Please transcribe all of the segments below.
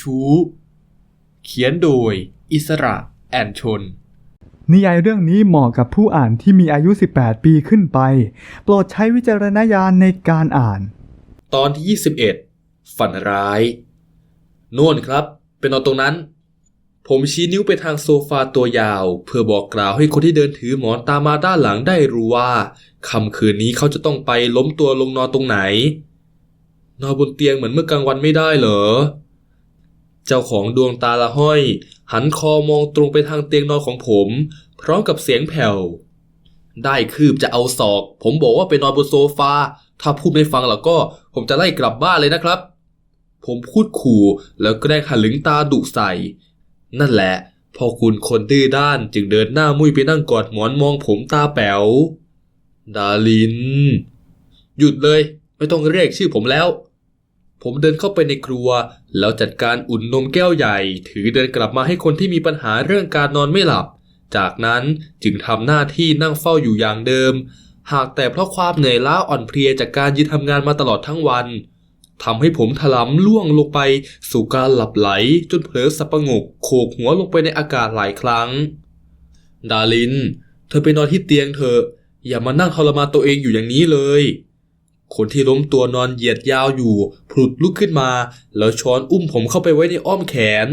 ชู้ เขียนโดย อิสระแอนชน นิยายเรื่องนี้เหมาะกับผู้อ่านที่มีอายุ 18 ปีขึ้นไป โปรดใช้วิจารณญาณในการอ่าน ตอนที่ 21 ฝันร้ายโน่นครับ เป็นนอนตรงนั้น ผมชี้นิ้วไปทางโซฟาตัวยาว เพื่อบอกกล่าวให้คนที่เดินถือหมอนตามมาด้านหลังได้รู้ว่าค่ำคืนนี้เขาจะต้องไปล้มตัวลงนอนตรงไหนนอนบนเตียงเหมือนเมื่อกลางวันไม่ได้เหรอ เจ้าของดวงตาละห้อย หันคอมองตรงไปทางเตียงนอนของผม พร้อมกับเสียงแผ่ว ได้คืบจะเอาศอก ผมบอกว่าไปนอนบนโซฟา ถ้าพูดไม่ฟังแล้วก็ ผมจะไล่กลับบ้านเลยนะครับ ผมพูดขู่แล้วแกล้งหันหลึงตาดุใส่ นั่นแหละ พอคุณคนดื้อด้านจึงเดินหน้ามุ้ยไปนั่งกอดหมอนมองผมตาแป๋ว ดาลิน หยุดเลย ไม่ต้องเรียกชื่อผมแล้ว ผมเดินเข้าไปในครัว แล้วจัดการอุ่นนมแก้วใหญ่ ถือเดินกลับมาให้คนที่มีปัญหาเรื่องการนอนไม่หลับ จากนั้นจึงทำหน้าที่นั่งเฝ้าอยู่อย่างเดิม หากแต่เพราะความเหนื่อยล้าอ่อนเพลียจากการยืนทำงานมาตลอดทั้งวันทำให้ผมถลำล่วงลงไปสู่การหลับไหลจนเผลอสับประงกโขกหัวลงไปในอากาศหลายครั้ง ดาลิน เธอไปนอนที่เตียงเถอะอย่ามานั่งทรมานตัวเองอยู่อย่างนี้เลย คนที่ล้มตัวนอนเหยียดยาวอยู่ผลุดลุกขึ้นมา แล้วช้อนอุ้มผมเข้าไปไว้ในอ้อมแขน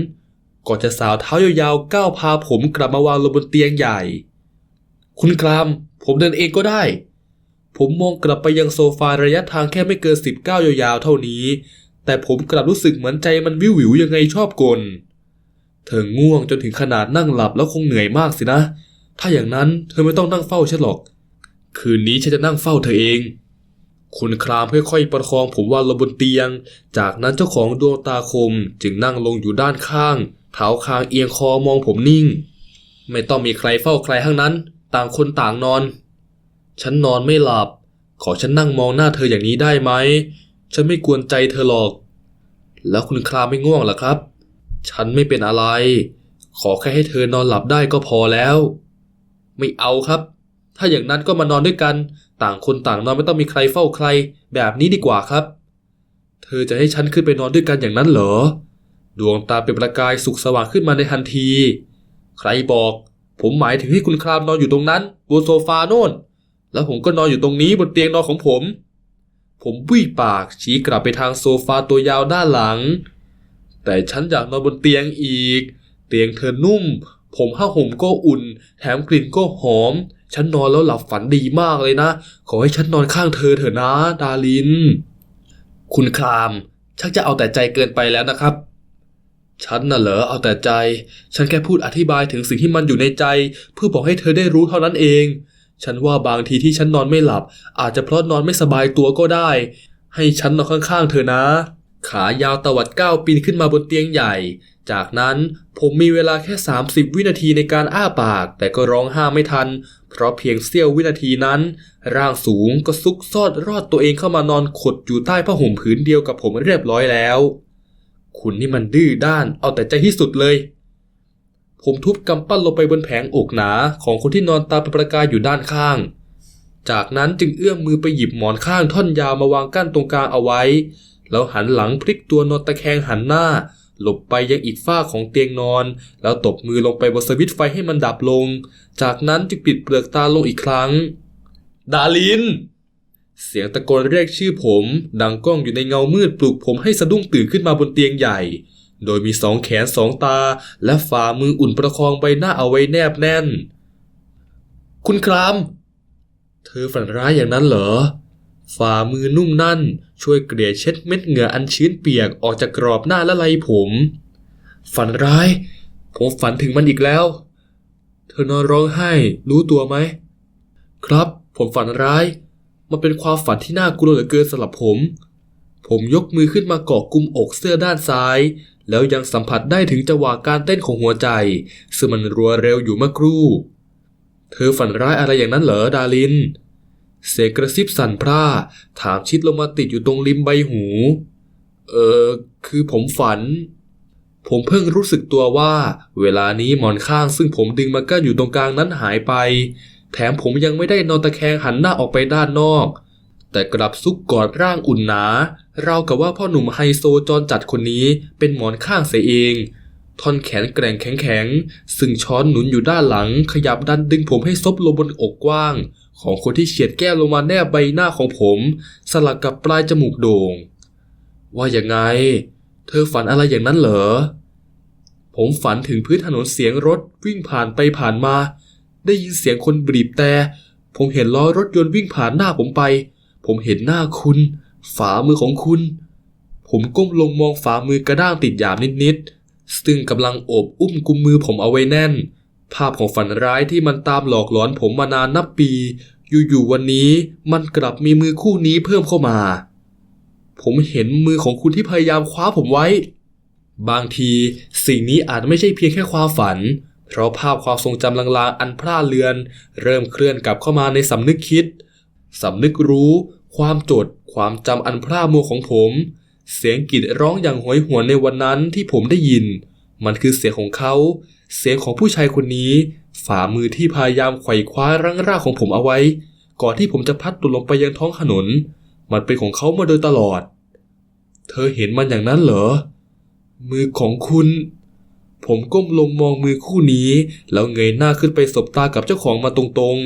ก่อนจะสาวเท้ายาวๆก้าวพาผมกลับมาวางลงบนเตียงใหญ่ คุณกราม ผมเดินเองก็ได้ ผมมองกลับไปยังโซฟาระยะทางแค่ไม่เกินสิบก้าวยาวๆเท่านี้ แต่ผมกลับรู้สึกเหมือนใจมันวิววิวยังไงชอบกลเธอง่วงจนถึงขนาดนั่งหลับแล้วคงเหนื่อยมากสินะ ถ้าอย่างนั้นเธอไม่ต้องนั่งเฝ้าฉันหรอก คืนนี้ฉันจะนั่งเฝ้าเธอเอง คุณครามค่อยๆประคองผมวางลงบนเตียง จากนั้นเจ้าของดวงตาคมจึงนั่งลงอยู่ด้านข้าง เท้าคางเอียงคอมองผมนิ่ง ไม่ต้องมีใครเฝ้าใครทั้งนั้น ต่างคนต่างนอน ฉันนอนไม่หลับ ขอฉันนั่งมองหน้าเธออย่างนี้ได้ไหม ฉันไม่กวนใจเธอหรอก แล้วคุณครามไม่ง่วงหรอครับ ฉันไม่เป็นอะไร ขอแค่ให้เธอนอนหลับได้ก็พอแล้ว ไม่เอาครับ ถ้าอย่างนั้นก็มานอนด้วยกัน ต่างคนต่างนอนไม่ต้องมีใครเฝ้าใคร แบบนี้ดีกว่าครับ เธอจะให้ฉันขึ้นไปนอนด้วยกันอย่างนั้นเหรอ ดวงตาเป็นประกายสุกสว่างขึ้นมาในทันที ใครบอก ผมหมายถึงให้คุณครามนอนอยู่ตรงนั้นบนโซฟาโน่น แล้วผมก็นอนอยู่ตรงนี้บนเตียงนอนของผม ผมบุ้ยปากชี้กลับไปทางโซฟาตัวยาวด้านหลัง แต่ฉันอยากนอนบนเตียงอีก เตียงเธอนุ่ม ผมผ้าห่มก็อุ่น แถมกลิ่นก็หอม ฉันนอนแล้วหลับฝันดีมากเลยนะ ขอให้ฉันนอนข้างเธอเถอะนะ ดาลิน คุณคราม ชักจะเอาแต่ใจเกินไปแล้วนะครับ ฉันน่ะเหรอเอาแต่ใจ ฉันแค่พูดอธิบายถึงสิ่งที่มันอยู่ในใจ เพื่อบอกให้เธอได้รู้เท่านั้นเอง ฉันว่าบางทีที่ฉันนอนไม่หลับ อาจจะเพราะนอนไม่สบายตัวก็ได้ ให้ฉันนอนข้างๆ เธอนะ ขายาวตวัดก้าวปีนขึ้นมาบนเตียงใหญ่จากนั้นผมมีเวลาแค่ 30 วินาทีในการอ้าปาก แต่ก็ร้องห้าไม่ทัน เพราะเพียงเสี้ยววินาทีนั้น ร่างสูงก็ซุกซอดรอดตัวเองเข้ามานอนขดอยู่ใต้ผ้าห่มผืนเดียวกับผมเรียบร้อยแล้ว คุณนี่มันดื้อด้านเอาแต่ใจที่สุดเลย ผมทุบกำปั้นลงไปบนแผงอกหนาของคนที่นอนตาเป็นประกายอยู่ด้านข้าง จากนั้นจึงเอื้อมมือไปหยิบหมอนข้างท่อนยาวมาวางกั้นตรงกลางเอาไว้ แล้วหันหลังพลิกตัวนอนตะแคงหันหน้า หลบไปยังอีกฝ้าของเตียงนอน แล้วตบมือลงไปบนสวิตช์ไฟให้มันดับลง จากนั้นจึงปิดเปลือกตาลงอีกครั้ง ดาลิน เสียงตะโกนเรียกชื่อผม ดังก้องอยู่ในเงามืดปลุกผมให้สะดุ้งตื่นขึ้นมาบนเตียงใหญ่ โดยมีสองแขนสองตา และฝ่ามืออุ่นประคองใบหน้าเอาไว้แนบแน่น คุณคราม เธอฝันร้ายอย่างนั้นเหรอ ฝ่ามือนุ่มนั่นช่วยเกลี่ยเช็ดเม็ดเหงื่ออันชื้นเปียกออกจากกรอบหน้าและไหล่ผม ฝันร้าย ผมฝันถึงมันอีกแล้ว เธอนอนร้องไห้รู้ตัวไหม ครับ ผมฝันร้าย มันเป็นความฝันที่น่ากลัวเหลือเกินสำหรับผม ผมยกมือขึ้นมาเกาะกุมอกเสื้อด้านซ้าย แล้วยังสัมผัสได้ถึงจังหวะการเต้นของหัวใจซึ่งมันรัวเร็วอยู่เมื่อครู่ เธอฝันร้ายอะไรอย่างนั้นเหรอดาลิน เสียงกระซิบสั่นพร่า ถามชิดลงมาติดอยู่ตรงริมใบหู เออ คือผมฝัน ผมเพิ่งรู้สึกตัวว่า เวลานี้หมอนข้างซึ่งผมดึงมากั้นอยู่ตรงกลางนั้นหายไป แถมผมยังไม่ได้นอนตะแคงหันหน้าออกไปด้านนอก แต่กลับซุกกอดร่างอุ่นหนา เรากับว่าพ่อหนุ่มไฮโซจรจัดคนนี้เป็นหมอนข้างเสียเองท่อนแขนแกร่งแข็งๆซึ่งช้อนหนุนอยู่ด้านหลังขยับดันดึงผมให้ซบลงบนอกกว้าง ของคนที่เฉียดแก้มลงมาแนบใบหน้าของผม สลับกับปลายจมูกโด่ง ว่าอย่างไง เธอฝันอะไรอย่างนั้นเหรอ ผมฝันถึงพื้นถนนเสียงรถวิ่งผ่านไปผ่านมา ได้ยินเสียงคนบีบแต่ ผมเห็นล้อรถยนต์วิ่งผ่านหน้าผมไป ผมเห็นหน้าคุณ ฝ่ามือของคุณ ผมก้มลงมองฝ่ามือกระด้างติดหยาบนิดๆซึ่งกำลังโอบอุ้มกุมมือผมเอาไว้แน่น ภาพของฝันร้ายที่มันตามหลอกหลอนผมมานานนับปี อยู่ๆวันนี้มันกลับมีมือคู่นี้เพิ่มเข้ามา ผมเห็นมือของคุณที่พยายามคว้าผมไว้ บางทีสิ่งนี้อาจไม่ใช่เพียงแค่ความฝัน เพราะภาพความทรงจำลางๆ อันพร่าเลือน เริ่มเคลื่อนกลับเข้ามาในสำนึกคิดสำนึกรู้ ความจด ความจำอันพร่ามัวของผม เสียงกรีดร้องอย่างโหยหวนในวันนั้นที่ผมได้ยิน มันคือเสียงของเขา เสียงของผู้ชายคนนี้ ฝ่ามือที่พยายามไขว่คว้ารั้งร่างของผมเอาไว้ ก่อนที่ผมจะพัดตกลงไปยังท้องถนน มันเป็นของเขามาโดยตลอด เธอเห็นมันอย่างนั้นเหรอ มือของคุณ ผมก้มลงมองมือคู่นี้ แล้วเงยหน้าขึ้นไปสบตากับเจ้าของมาตรง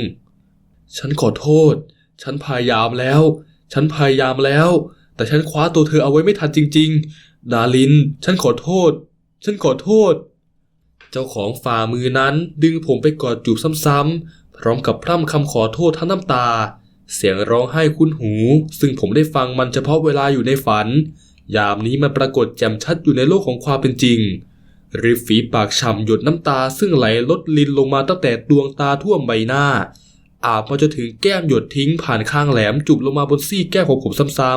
ๆ ฉันขอโทษ ฉันพยายามแล้ว ฉันพยายามแล้ว แต่ฉันคว้าตัวเธอเอาไว้ไม่ทันจริง ๆ ดาลิน ฉันขอโทษ ฉันขอโทษ เจ้าของฝ่ามือนั้นดึงผมไปกอดจูบซ้ำๆ พร้อมกับพร่ำคำขอโทษทั้งน้ำตา เสียงร้องไห้คุ้นหู ซึ่งผมได้ฟังมันเฉพาะเวลาอยู่ในฝัน ยามนี้มันปรากฏแจ่มชัดอยู่ในโลกของความเป็นจริง ริมฝีปากฉ่ำหยดน้ำตาซึ่งไหลลดลินลงมาตั้งแต่ดวงตาท่วมใบหน้า อาบมาจนถึงแก้มหยดทิ้งผ่านข้างแหลมจุบลงมาบนซี่แก้มของผมซ้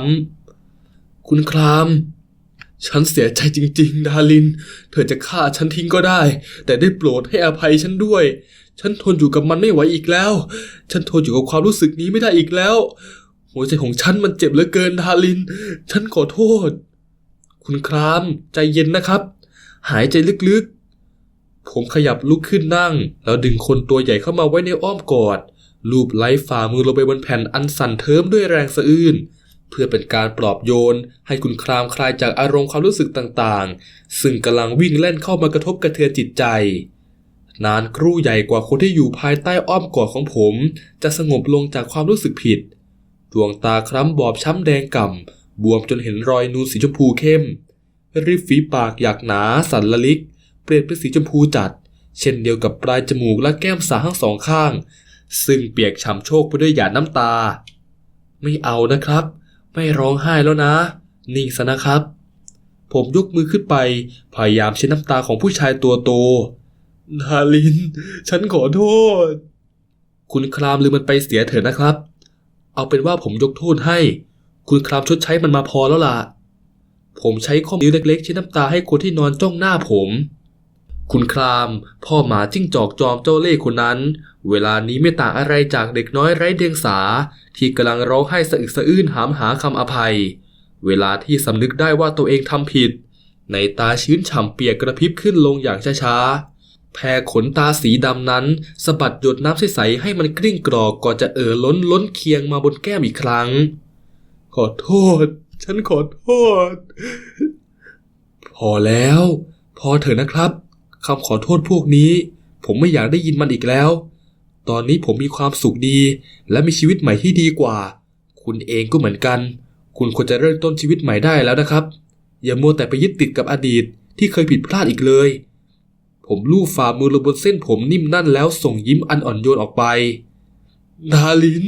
ำๆคุณคราม ฉันเสียใจจริง ๆ ดาลิน เธอจะฆ่าฉันทิ้งก็ได้ แต่ได้โปรดให้อภัยฉันด้วย ฉันทนอยู่กับมันไม่ไหวอีกแล้ว ฉันทนอยู่กับความรู้สึกนี้ไม่ได้อีกแล้ว หัวใจของฉันมันเจ็บเหลือเกินดาลิน ฉันขอโทษ คุณครามใจเย็นนะครับ หายใจลึกๆ ผมขยับลุกขึ้นนั่ง แล้วดึงคนตัวใหญ่เข้ามาไว้ในอ้อมกอด ลูบไล้ฝ่ามือลงไปบนแผ่นอันสั่นเทิมด้วยแรงสะอื้น เพื่อเป็นการปลอบโยน ให้คุณครามคลายจากอารมณ์ความรู้สึกต่างๆ ซึ่งกำลังวิ่งเล่นเข้ามากระทบกระเทือนจิตใจ นานครู่ใหญ่กว่าคนที่อยู่ภายใต้อ้อมกอดของผม จะสงบลงจากความรู้สึกผิด ดวงตาคล้ำบอบช้ำแดงก่ำบวมจนเห็นรอยนูนสีชมพูเข้ม ริมฝีปากอยากหนาสันละลิก เปลี่ยนเป็นสีชมพูจัด เช่นเดียวกับปลายจมูกและแก้มสาทั้งสองข้าง ซึ่งเปียกฉ่ำโชกไปด้วยหยาดน้ำตา ไม่เอานะครับ ไม่ร้องไห้แล้วนะ นิ่งซะนะครับ ผมยกมือขึ้นไป พยายามเช็ดน้ำตาของผู้ชายตัวโตดาลิน ฉันขอโทษ คุณครามลืมมันไปเสียเถอะนะครับ เอาเป็นว่าผมยกโทษให้ คุณครามชดใช้มันมาพอแล้วล่ะ ผมใช้ข้อมือเล็กๆเช็ดน้ำตาให้คนที่นอนจ้องหน้าผม คุณคราม พ่อหมาจิ้งจอกจอมเจ้าเล่ห์คนนั้น เวลานี้ไม่ต่างอะไรจากเด็กน้อยไร้เดียงสา ที่กำลังร้องไห้สะอึกสะอื้นหามหาคำอภัย เวลาที่สำนึกได้ว่าตัวเองทำผิด ในตาชื้นฉ่ำเปียกกระพริบขึ้นลงอย่างช้าๆแพรขนตาสีดำนั้นสะบัดหยดน้ำใสๆให้มันกลิ้งกรอกก่อนจะเอ่อล้นล้นเคียงมาบนแก้มอีกครั้ง ขอโทษ ฉันขอโทษ พอแล้ว พอเถอะนะครับ คำขอโทษพวกนี้ ผมไม่อยากได้ยินมันอีกแล้ว ตอนนี้ผมมีความสุขดี และมีชีวิตใหม่ที่ดีกว่า คุณเองก็เหมือนกัน คุณควรจะเริ่มต้นชีวิตใหม่ได้แล้วนะครับ อย่ามัวแต่ไปยึดติดกับอดีตที่เคยผิดพลาดอีกเลย ผมลูบฝ่ามือลงบนเส้นผมนิ่มนั่นแล้วส่งยิ้มอันอ่อนโยนออกไปดาลิน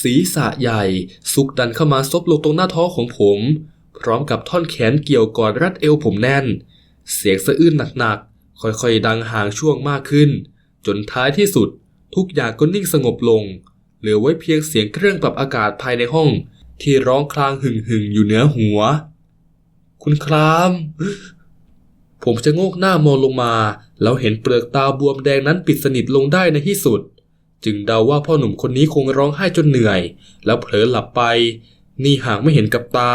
ศีรษะใหญ่ ซุกดันเข้ามาซบลงตรงหน้าท้องของผม พร้อมกับท่อนแขนเกี่ยวกอดรัดเอวผมแน่น เสียงสะอื้นหนัก ค่อยๆดังห่างช่วงมากขึ้น จนท้ายที่สุด ทุกอย่างก็นิ่งสงบลง เหลือไว้เพียงเสียงเครื่องปรับอากาศภายในห้อง ที่ร้องคลางหึ่งๆอยู่เหนือหัว คุณครามผมจะโงกหน้ามองลงมา แล้วเห็นเปลือกตาบวมแดงนั้นปิดสนิทลงได้ในที่สุด จึงเดาว่าพ่อหนุ่มคนนี้คงร้องไห้จนเหนื่อย แล้วเผลอหลับไป นี่หากไม่เห็นกับตา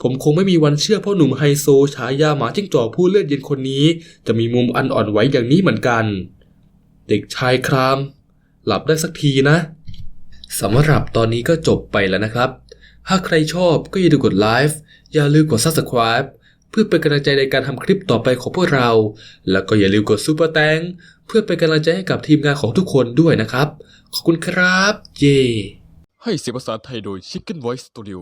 ผมคงไม่มีวันเชื่อพ่อหนุ่มไฮโซฉายาหมาจิ้งจอกผู้เลือดเย็นคนนี้ จะมีมุมอันอ่อนไหวอย่างนี้เหมือนกัน เด็กชายคราม หลับได้สักทีนะสำหรับตอนนี้ก็จบไปแล้วนะครับ หากใครชอบก็อย่าลืมกดไลฟ์อย่าลืมกด Subscribe เพื่อเป็นกำลังใจในการทำคลิปต่อไปของพวกเรา แล้วก็อย่าลืมกดซูเปอร์แตงเพื่อเป็นกำลังใจให้กับทีมงานของทุกคนด้วยนะครับ ขอบคุณครับ เย้ให้เสียงภาษาไทยโดย Chicken Voice Studio